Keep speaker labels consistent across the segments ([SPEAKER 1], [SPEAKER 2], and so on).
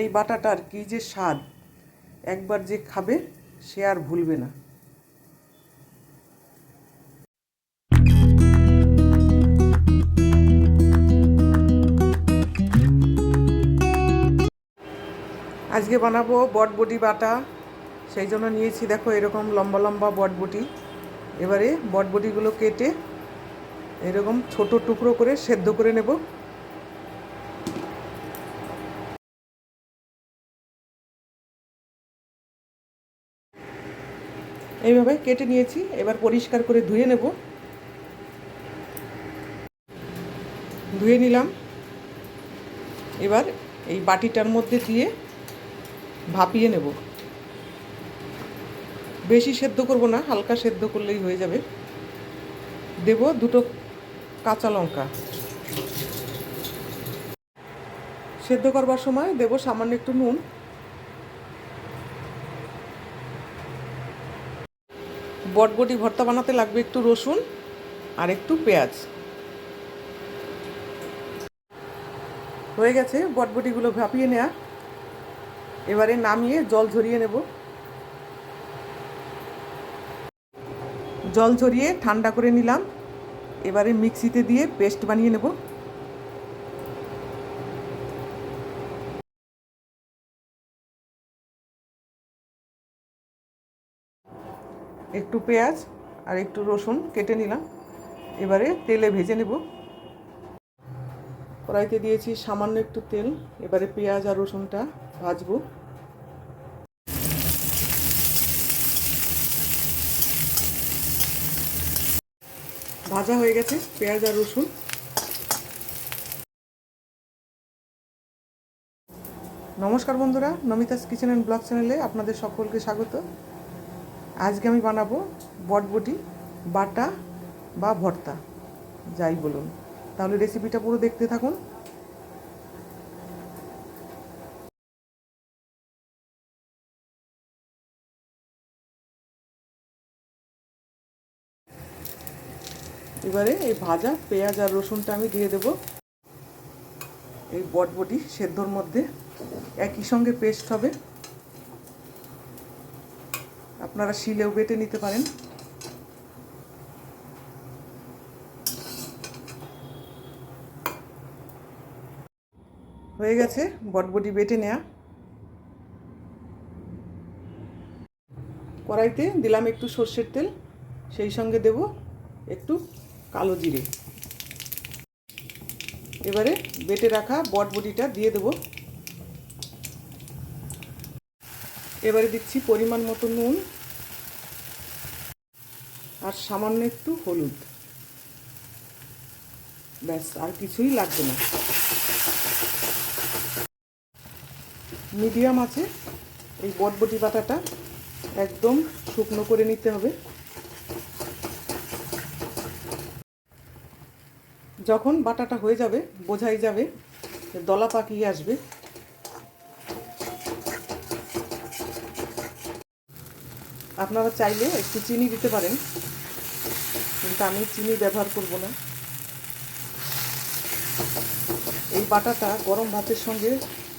[SPEAKER 1] এই বাটাটার কী যে স্বাদ? একবার যে খাবে, সে আর ভুলবে না। আজকে বানাবো বটবটি বাটা। সেই জন্য নিয়েছি, দেখো, এরকম লম্বা লম্বা বটবটি। এবারে বটবটিগুলো কেটে এরকম ছোট টুকরো করে সেদ্ধ করে নেব। এইভাবে কেটে নিয়েছি, এবার পরিষ্কার করে ধুয়ে নেব। ধুয়ে নিলাম। এবার এই বাটিটার মধ্যে দিয়ে ভাপিয়ে নেব। বেশি সেদ্ধ করব না, হালকা সেদ্ধ করলেই হয়ে যাবে। দেব দুটো কাঁচা লঙ্কা। সেদ্ধ করবার সময় দেব সামান্য একটু নুন। বটবটি ভর্তা বানাতে লাগবে একটু রসুন আর একটু পেঁয়াজ। হয়ে গেছে বটবটিগুলো ভাপিয়ে নেওয়া এবারে নামিয়ে জল ঝরিয়ে নেব। জল ঝরিয়ে ঠান্ডা করে নিলাম। এবারে মিক্সিতে দিয়ে পেস্ট বানিয়ে নেব। একটু পেঁয়াজ আর একটু রসুন কেটে নিলাম। এবারে তেলে ভেজে নেব। কড়াইতে দিয়েছি সামান্য একটু তেল। এবারে পেঁয়াজ আর রসুনটা ভাজবো। ভাজা হয়ে গেছে পেঁয়াজ আর রসুন। নমস্কার বন্ধুরা, নমিতাস কিচেন অ্যান্ড ব্লগ চ্যানেলে আপনাদের সকলকে স্বাগত। আজকে আমি বানাবো বটবটি, বাটা বা ভর্তা, যাই বলুন। তাহলে রেসিপিটা পুরো দেখতে থাকুন। এবারে এই ভাজা পেঁয়াজ আর রসুনটা আমি দিয়ে দেব। এই বটবটি সেদ্ধর মধ্যে একই সঙ্গে পেস্ট হবে। আপনারা শিলেও বেটে নিতে পারেন। হয়ে গেছে, বটবটি বেটে নেওয়া কড়াইতে দিলাম একটু সর্ষের তেল, সেই সঙ্গে দেব একটু কালো জিরে। এবারে বেটে রাখা বটবটিটা দিয়ে দেব। এবারে দিচ্ছি পরিমাণ মতো নুন। আর সামান্য একটু হলুদ। ব্যাস, আর কিছুই লাগবে না। মিডিয়াম আছে। এই বটবটি বাটাটা একদম শুকনো করে নিতে হবে। যখন বাটাটা হয়ে যাবে, বোঝাই যাবে দলা পাকিয়ে আসবে। আপনারা চাইলে একটু চিনি দিতে পারেন, কিন্তু আমি চিনি ব্যবহার করব না। এই বাটাটা গরম ভাতের সঙ্গে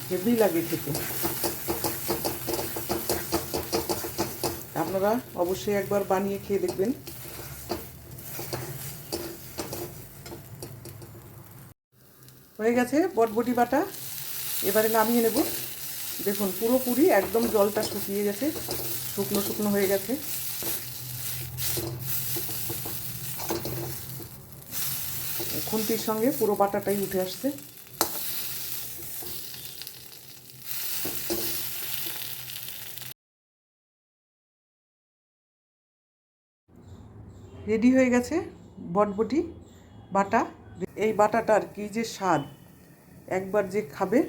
[SPEAKER 1] হেভি লাগে খেতে। আপনারা অবশ্যই একবার বানিয়ে খেয়ে দেখবেন। হয়ে গেছে বটবটি বাটা। এবারে নামিয়ে নেব। দেখুন পুরোপুরি একদম জলটা শুকিয়ে গেছে। শুকনো শুকনো হয়ে গেছে। খুন্তির সঙ্গে পুরো বাটাটাই উঠে আসছে। রেডি হয়ে গেছে বটবটি, বাটা। এই বাটাটার কী যে স্বাদ, একবার যে খাবে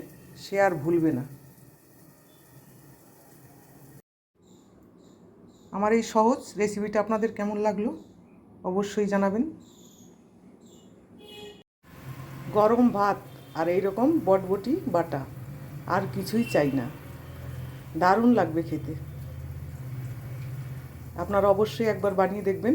[SPEAKER 1] সে আর ভুলবে না। আমার এই সহজ রেসিপিটা আপনাদের কেমন লাগল অবশ্যই জানাবেন। গরম ভাত আর এই রকম বটবটি, বাটা, আর কিছুই চাই না। দারুণ লাগবে খেতে। আপনারা অবশ্যই একবার বানিয়ে দেখবেন।